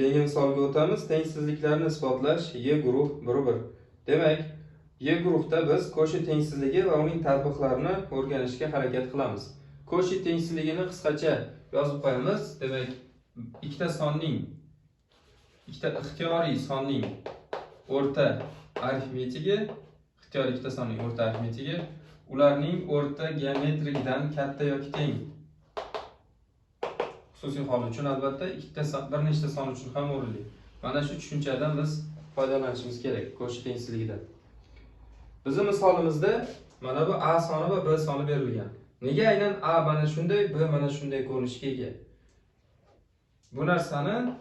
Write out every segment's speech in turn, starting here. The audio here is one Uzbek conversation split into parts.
Keyingi misolga o'tamiz. Tengsizliklarni isbotlash Y guruh 1:1. Demak, Y guruhda biz Koshi tengsizligi va uning tatbiqlarini o'rganishga harakat qilamiz. Koshi tengsizligini qisqacha yozib qo'yamiz. Demak, ikkita sonning ikkita ixtiyoriy sonning o'rta arifmetigi, ixtiyoriy ikkita sonning o'rta arifmetigi ularning o'rta geometrikdan katta yoki teng. Xususiy hol uchun albatta ikkita bir nechta son uchun ham o'rinli. Mana shu tushunchadan biz foydalanishimiz kerak ko'rish tengsizligidan. bizni misolimizda mana bu a soni va b soni berilgan. Nega aynan a mana shunday, b mana shunday ko'rinishga ega? Bu narsani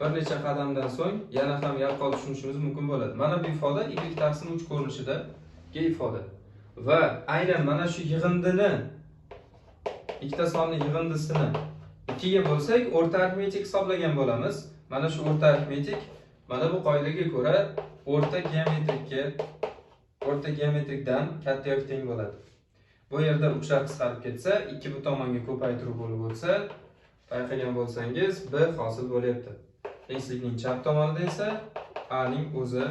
bir necha qadamdan so'ng yana ham yaqqol tushunishimiz mumkin bo'ladi. Mana bu ifoda y taqsim uch ko'rinishidagi ifoda. Va aynan mana shu yig'indini ikkita sonning yig'indisini ikkiga bo'lsak, o'rta arifmetik hisoblagan bo'lamiz. Mana shu o'rta arifmetik mana bu qoidaga ko'ra o'rta geometrikka o'rta geometrikdan katta yoki teng bo'ladi. Bu yerda uchar qisqarib ketsa, ikki bu tomonga ko'paytiruv bo'lib o'tsa, payqagan bo'lsangiz, b hosil bo'lyapti. Tengsizlikning chap tomonida esa a ning o'zi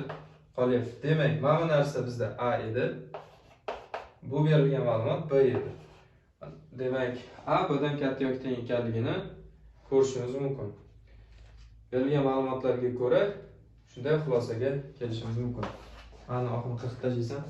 qolyapti. Demak, mana bu narsa bizda a edi. Bu berilgan ma'lumot b edi. Demak, a bdan katta yoki teng ekanligini ko'rishimiz mumkin. Berilgan ma'lumotlarga ko'ra shunday xulosaga kelishimiz mumkin. Mana oqni qirqib tashlaysan.